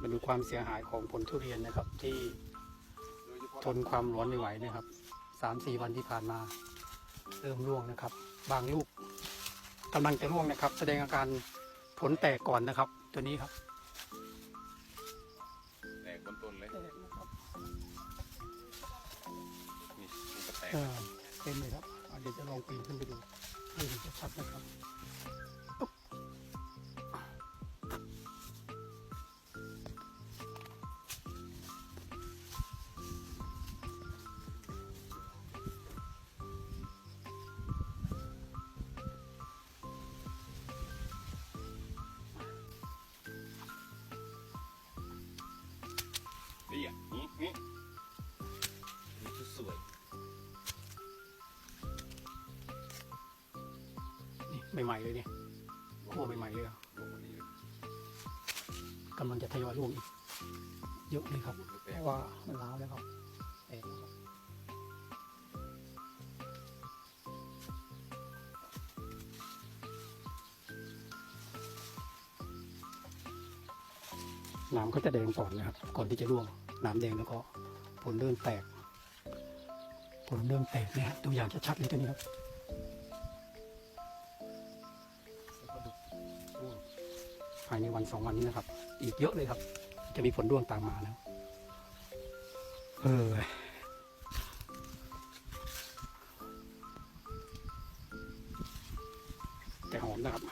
มาดูความเสียหายของผลทุเรียนนะครับ ที่ทนความร้อนไม่ไหวนะครับสามสี่วันที่ผ่านมาเริ่มร่วงนะครับ บางลูกกำลังจะร่วงนะครับ แสดงอาการผลแตกก่อนนะครับ ตัวนี้ครับแตกบนต้นเลยแตกนะครับนี่มันก็แตกเออเต็มเลยครับอะเดี๋ยวจะลองปีนขึ้นไปดู ใหม่ๆเลยเนี่ยโอ้ใหม่ๆเลยอะกำลังจะทยอยร่วงอีกเยอะเลยครับเพแตกราะว่ามันล้าวแล้วครับน้ำก็จะแดงก่อนนะครับ ก่อนที่จะร่วงน้ำแดงแล้วก็ผลเริ่มแตกผลเริ่มแตกเนี่ยฮะตัวอย่างชัดๆเลยตัวนี้ครับ ภายในวันสองวันนี้นะครับ อีกเยอะเลยครับ จะมีผลร่วงตามมาแล้ว เออแต่หอมนะครับ